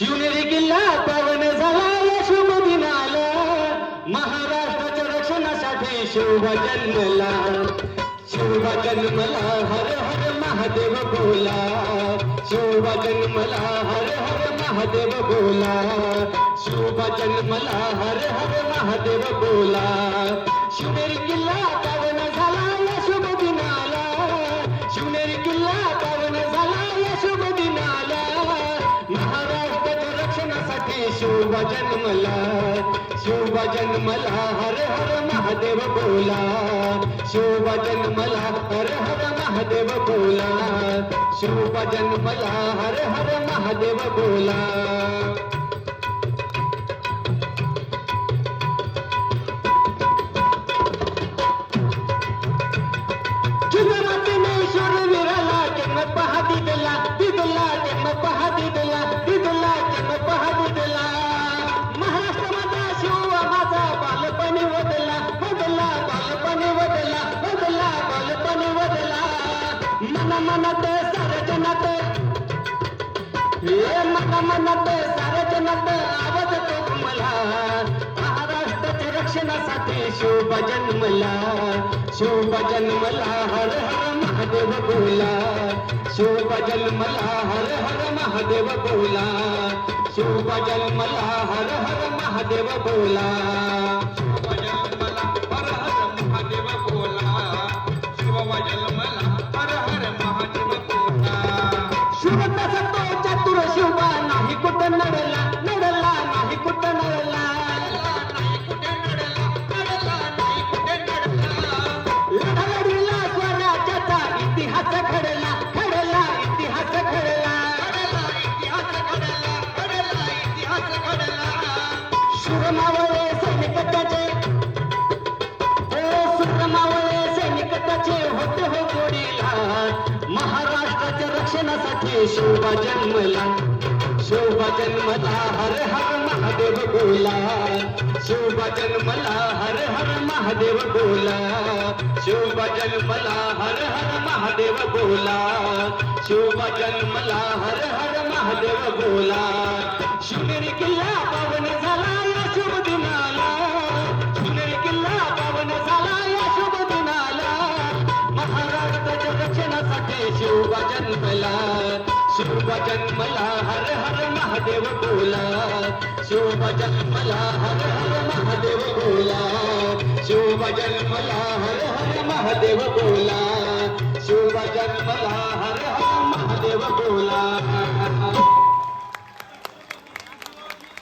शिवनेरी किल्ला पावन झाला शुभ दिनाला महाराष्ट्राच्या रक्षणासाठी शिवबा जन्मला शिवबा जन्मला हर हर महादेव बोला. शिवबा जन्मला हर हर महादेव बोला. शिवबा जन्मला हर हर महादेव बोला. शिवनेरी किल्ला पावन झाला शुभ दिनाला शिवनेरी किल्ला शिवबा जन्मला शिवबा जन्मला हर हर महादेव बोला शिवबा जन्मला हर हर महादेव बोला शिवबा जन्मला हर हर महादेव बोला चित्रमातीने शूरवीराला जन्म पहा दिदला हे मन मनत सारजनात आवाज तो मला महाराष्ट्राच्या रक्षणासाठी शिव जन्मला शिव जन्मला हर हर महादेव बोला शिव जन्मला हर हर महादेव बोला शिव जन्मला हर हर महादेव बोला गोडीला महाराष्ट्राच्या शिवबा जन्मला. शिवबा जन्मला हर हर महादेव बोला. शिवबा जन्मला हर हर महादेव बोला. शिवबा जन्मला हर हर महादेव बोला. शिवबा जन्मला हर हर महादेव बोला. शिवनेरी किल्ला पावन महाराष्ट्राच्या रक्षणासाठी शिवबा जन्मला शिवबा जन्मला हर हर महादेव बोला। शिवबा जन्मला हर हर महादेव बोला। शिवबा जन्मला हर हर महादेव बोला। शिवबा जन्मला हर हर महादेव बोला।